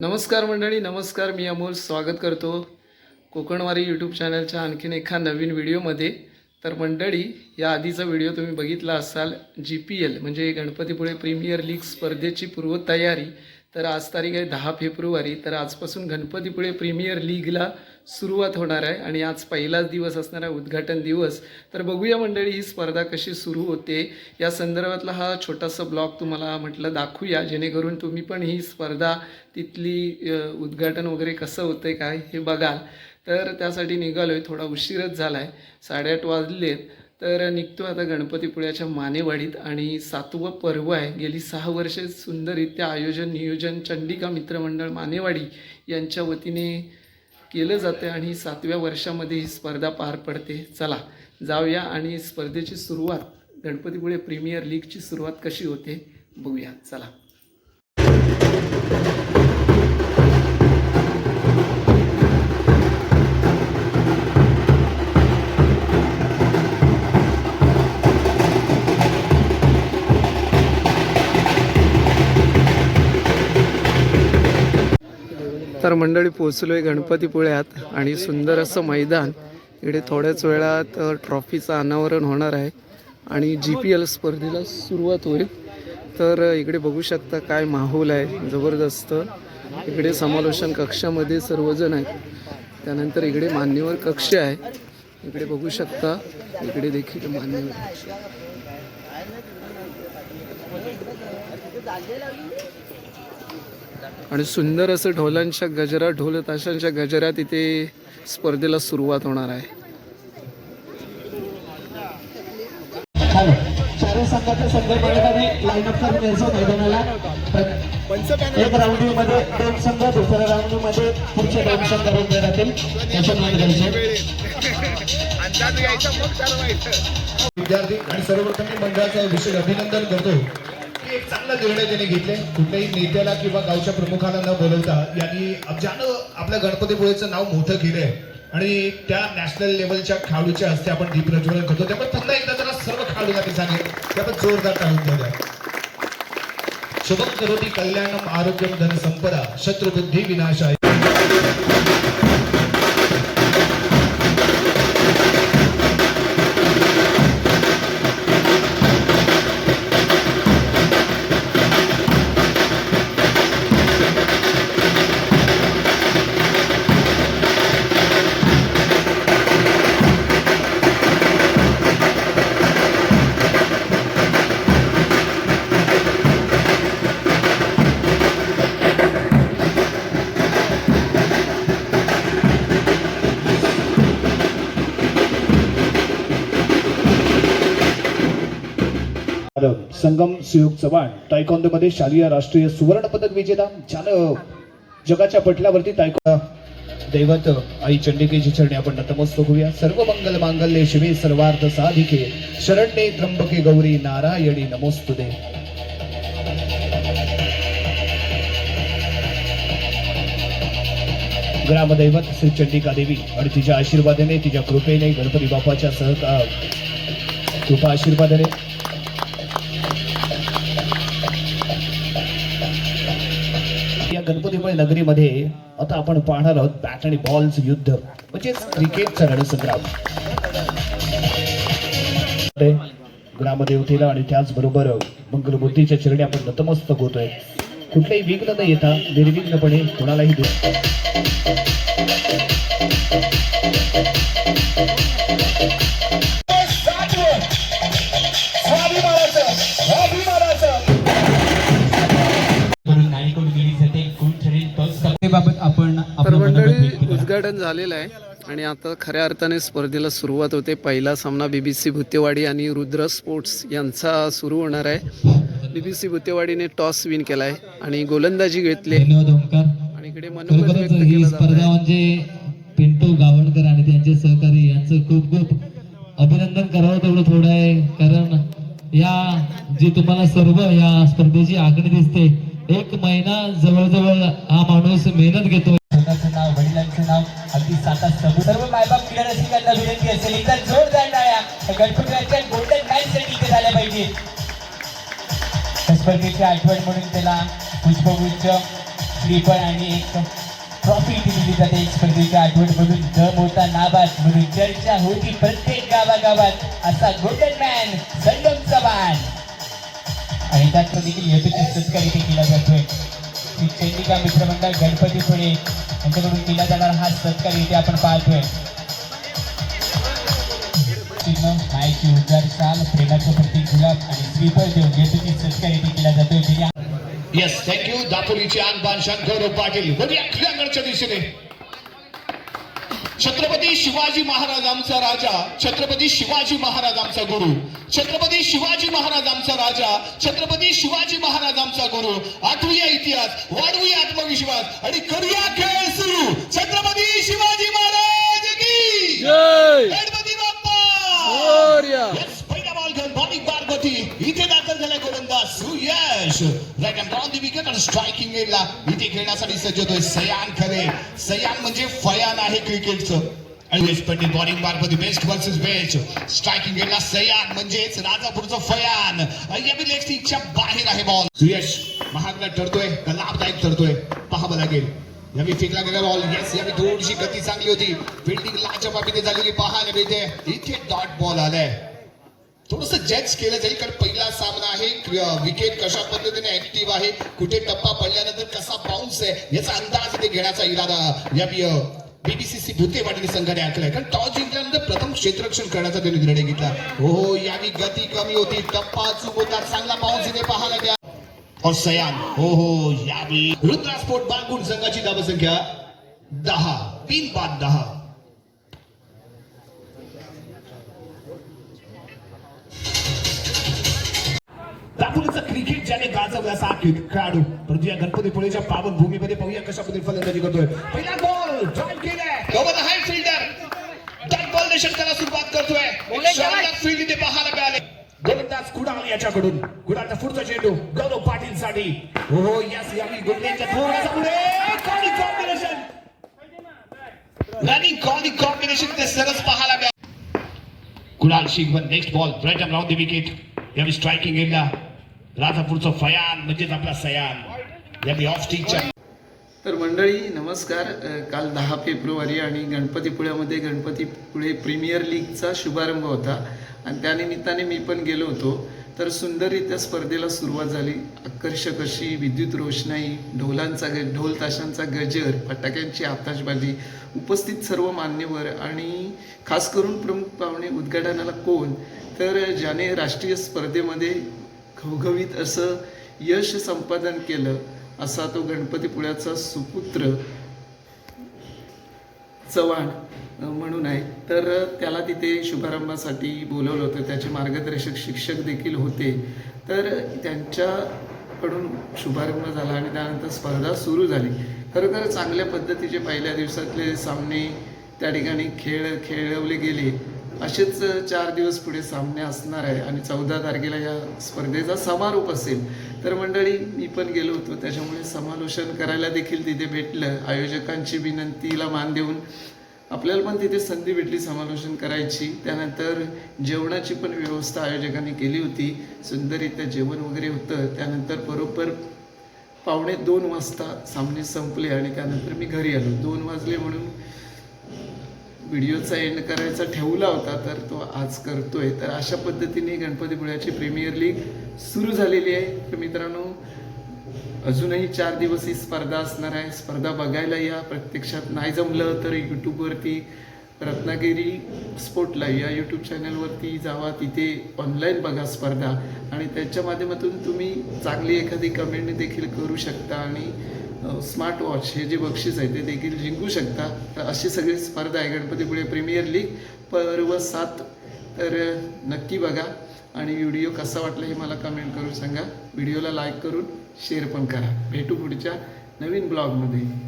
नमस्कार मंडळी नमस्कार मी अमोल स्वागत करतो कोकणवारी यूट्यूब चॅनलच्या आणखीन एका नवीन व्हिडिओमध्ये तर मंडळी या आधीचा व्हिडिओ तुम्ही बघितला असाल जी पी एल म्हणजे गणपतीपुळे प्रीमियर लीग स्पर्धेची पूर्वतयारी. तर आज तारीख आहे दहा फेब्रुवारी तर आजपासून गणपतीपुळे प्रीमियर लीगला सुरुवात होणार आहे आणि आज पहिलाच दिवस असणार आहे उद्घाटन दिवस. तर बघूया मंडळी ही स्पर्धा कशी सुरू होते? या संदर्भातला हा छोटासा ब्लॉग तुम्हाला म्हटलं दाखवूया. जेणेकरून तुम्ही पण ही स्पर्धा तिथली उद्घाटन वगैरे कसं होतं काय हे बघाल. तर त्यासाठी निघालो आहे थोडा उशीरच झाला आहे साडेआठ वाजले तर निघतो आता गणपतीपुळ्याच्या मानेवाडीत आणि सातवं पर्व आहे. गेली सहा वर्षे सुंदररित्या आयोजन नियोजन चंडिका मित्रमंडळ मानेवाडी यांच्या वतीने केलं जातं आणि सातव्या वर्षामध्ये ही स्पर्धा पार पडते. चला जाऊया आणि स्पर्धेची सुरुवात गणपतीपुळे प्रीमियर लीगची सुरुवात कशी होते बघूया. चला. तर मंडळी पोचलो आहे गणपतीपुळ्यात आणि सुंदर असं मैदान. इकडे थोड्याच वेळात ट्रॉफीचं अनावरण होणार आहे आणि जी पी एल स्पर्धेला सुरुवात होईल. तर इकडे बघू शकता काय माहोल आहे. जबरदस्त. इकडे समालोचन कक्षामध्ये सर्वजण आहेत. त्यानंतर इकडे मान्यवर कक्ष आहे. इकडे बघू शकता. इकडे देखील मान्यवर कक्ष. आणि सुंदर असं ढोलांच्या गजरात ढोल ताशांच्या गजरात इथे स्पर्धेला सुरुवात होणार आहे. संघाचे संघ बळकरी करून यायचं मैदानाला एक राऊंडी मध्ये दोन संघ दुसऱ्या राऊंडी मध्ये पुढचे दोन संघ रंग राहतील त्याच्या नोंद विद्यार्थी आणि सर्वप्रथम मंडळाचं विशेष अभिनंदन करतो. चांगला निर्णय त्यांनी घेतले? कुठल्याही नेत्याला किंवा गावच्या प्रमुखाला न बोलवता यांनी ज्यानं आपल्या गणपतीपुळेचं नाव मोठं केलंय आणि त्या नॅशनल लेवलच्या खेळाडूच्या हस्ते आपण दीप प्रज्वलन करतो. त्यामुळे पुन्हा एकदा जरा सर्व खेळाडूला ते सांगेल त्यामुळे जोरदार टाळून द्या. शुभम करोती कल्याणम आरोग्यम धन संपदा शत्रुबुद्धी विनाशाय. संगम सुयोग चव्हाण टायकॉन्डो मध्ये शालेय राष्ट्रीय सुवर्ण पदक विजेता ज्यानं जगाच्या पटलावरती तायको दैवत आई चंडिकेची चरणी. आपण नतमस्तक होऊया सर्व मंगल मांगल्ये शिवे सर्वार्थ साधिके. शरण्ये त्र्यंबके गौरी नारायणी नमोस्तुदे ग्रामदैवत श्री चंडिका देवी आणि तिच्या आशीर्वादाने तिच्या कृपेने गणपती बाप्पाच्या सहकार कृपा आशीर्वादाने नगरीमध्ये आता आपण पाहणार आहोत बॅट आणि बॉलचं युद्ध म्हणजेच क्रिकेटचा रणसंग्राम. ते ग्रामदेवतेला आणि त्याचबरोबर मंगलमूर्तीच्या चरणी आपण नतमस्तक होतोय. कुठलेही विघ्न न येता निर्विघ्नपणे कोणालाही दे उद्घाटन झालेलं आहे. आणि आता खऱ्या अर्थाने स्पर्धेला सुरुवात होते. पहिला सामना बी बी सी भुतेवाडी आणि रुद्र स्पोर्ट्स यांचा सुरू होणार आहे. बी बी सी भुतेवाडीने टॉस विन केला आहे आणि गोलंदाजी घेतली. आणि इकडे मनोगत खरोखरच व्यक्त केलं जात स्पर्धा आहे म्हणजे पिंटू गावणकर आणि त्यांचे सहकारी यांचं खूप खूप अभिनंदन करावं तेवढं थोडं आहे. कारण या जी तुम्हाला सर्व या स्पर्धेची आखणी दिसते एक महिना जवळजवळ हा माणूस मेहनत घेतो स्वतःचं नाव वडिलांचं क्रीडा विनंती असेल एकदा जोरदार टाळ्या गणपतीच्या गोल्डन मॅच साठी इथे झाल्या पाहिजे. स्पर्धेची आठवण म्हणून त्याला पुष्पगुच्छ श्रीफळ आणि एक ट्रॉफी इथे दिली जाते. एक स्पर्धेच्या आठवण म्हणून दम होता नाबाद म्हणून चर्चा होती प्रत्येक गावागावात. असा गोल्डन मॅन संगम चव्हाण. आणि त्यात देखील यशस्वी सत्कार इथे केला जातोय. श्री चंडिका मित्रमंडळ गणपतीपुळे यांच्याकडून केला जाणारा हा सत्कार इथे आपण पाहतोय. चिन्ह मायेची उद्गार शाल प्रेमाचं प्रतीक गुलाब आणि श्रीफळ देऊन यशस्वी सत्कार इथे केला जातोय येस थँक्यू दापोलीचे आणबान शंकर पाटील. वगैरे क्रीडांगणच्या दिशेने. छत्रपती शिवाजी महाराजांचा राजा छत्रपती शिवाजी महाराजांचा गुरु छत्रपती शिवाजी महाराजांचा राजा छत्रपती शिवाजी महाराजांचा गुरु. आठवूया इतिहास वाढवूया आत्मविश्वास आणि करूया खेळ सुरू. छत्रपती शिवाजी महाराज की Yes, पहिला बॉल घेऊन बॉलिंग इथे दाखल झालाय गोलंदाज Suyash. Right and on the wicket आणि स्ट्रायकिंग एडला इथे खेळण्यासाठी सज्ज होतोय सयान खरे. सयान म्हणजे फयान आहे क्रिकेटचं. आणि वेस्ट पंडित बॉलिंग मार्फत बेस्ट वर्सेस बेस्ट स्ट्रायकिंग एडला सयान म्हणजेच राजापूरचं फयान. यावी लेग इच्छा बाहेर आहे बॉल सुयश महागला ठरतोय का लाभदायक ठरतोय? पाहावं लागेल. नवी फेकला गेला बॉल येस यावी थोडीशी गती चांगली होती. फिल्डिंग लाजवाबीने झालेली पाहायला मिळते. इथे डॉट बॉल आलाय. थोडस जज केलं जाईल कारण पहिला सामना आहे. विकेट कशा पद्धतीने ऍक्टिव्ह आहे कुठे टप्पा पडल्यानंतर कसा बाउन्स आहे याचा अंदाज इथे घेण्याचा इरादा या बीबीसीसी भुतेवाडी संघाने आखलाय. कारण टॉस जिंकल्यानंतर प्रथम क्षेत्ररक्षण करण्याचा त्यांनी निर्णय घेतला. हो यावी गती कमी होती. टप्पा चूक होता चांगला बाउन्स इथे पाहायला सयान हो हो यावेळी रुद्रा स्पोर्ट बालगुण संघाची धावसंख्या दहा. तीन बाद दहा. दापोलीचं क्रिकेट ज्याने गाजवला असा खेळाडू. परंतु या गणपती पुळेच्या पावन भूमीमध्ये पाहूया कशा पद्धतीने फलंदाजी करतोय. पहिला बॉल ड्राईव्ह केलाय. हाय फिल्डर डॉट बॉल सुरुवात करतोय. शानदार फील्ड इथे गोलंदाज कुडाळ याच्याकडून. कुडाळचा पुढचा चेंडू गौरव पाटील साठी हो यस यावी गोलंदाजच्या थोडासा पुढे. कॉली कॉम्बिनेशन रनिंग कॉली कॉम्बिनेशन ते सरस पाहायला मिळाले. शिंग next ball right and round the wicket यावेळी स्ट्रायकिंग एरिया राजापूरचा फयान म्हणजेच आपला सयान. यावेळी ऑफ स्टिकच्या तर मंडळी नमस्कार. काल दहा फेब्रुवारी आणि गणपतीपुळ्यामध्ये गणपतीपुळे प्रीमियर लीगचा शुभारंभ होता. आणि त्यानिमित्ताने मी पण गेलो होतो. तर सुंदररित्या स्पर्धेला सुरुवात झाली. आकर्षक अशी विद्युत रोषणाई ढोलांचा ग ढोल ताशांचा गजर फटाक्यांची आताशबाजी उपस्थित सर्व मान्यवर आणि खास करून प्रमुख पाहुणे उद्घाटनाला कोण? तर ज्याने राष्ट्रीय स्पर्धेमध्ये घवघवीत असं यश संपादन केलं असा तो गणपतीपुळ्याचा सुपुत्र चव्हाण. म्हणून आहे. तर त्याला तिथे शुभारंभासाठी बोलवलं होतं. त्याचे मार्गदर्शक शिक्षक देखील होते. तर त्यांच्याकडून शुभारंभ झाला आणि त्यानंतर स्पर्धा सुरू झाली. खरोखर चांगल्या पद्धतीचे पहिल्या दिवसातले सामने त्या ठिकाणी खेळ खेळवले गेले. असेच चार दिवस पुढे सामने असणार आहे आणि चौदा तारखेला या स्पर्धेचा समारोप असेल. तर मंडळी मी पण गेलो होतो. त्याच्यामुळे समालोचन करायला देखील तिथे भेटलं. आयोजकांची विनंतीला मान देऊन आपल्याला पण तिथे संधी भेटली समालोचन करायची. त्यानंतर जेवणाची पण व्यवस्था आयोजकांनी केली होती. सुंदररित्या जेवण वगैरे होतं. त्यानंतर बरोबर पावणे दोन वाजता सामने संपले आणि त्यानंतर मी घरी आलो. दोन वाजले म्हणून व्हिडिओचा एंड करायचा ठेवला होता तर तो आज करतोय. तर अशा पद्धतीने गणपतीपुळ्याची प्रीमियर लीग सुरू झालेली आहे. तर मित्रांनो अजूनही चार दिवस ही स्पर्धा असणार आहे. स्पर्धा बघायला या. प्रत्यक्षात नाही जमलं तर यूट्यूबवरती रत्नागिरी स्पोर्टला या यूट्यूब चॅनलवरती जावा. तिथे ऑनलाईन बघा स्पर्धा. आणि त्याच्या माध्यमातून तुम्ही चांगली एखादी कमेंट देखील करू शकता आणि स्मार्ट वॉच हे जे बक्षीस आहे ते देखील जिंकू शकता. तर अशी सगळी स्पर्धा आहे. गणपतीपुळे प्रीमियर लीग पर्व सात. तर नक्की बघा. आणि व्हिडिओ कसा वाटला हे मला कमेंट करून सांगा. व्हिडिओला लाईक करून शेअर पण करा. भेटू पुढच्या नवीन ब्लॉगमध्ये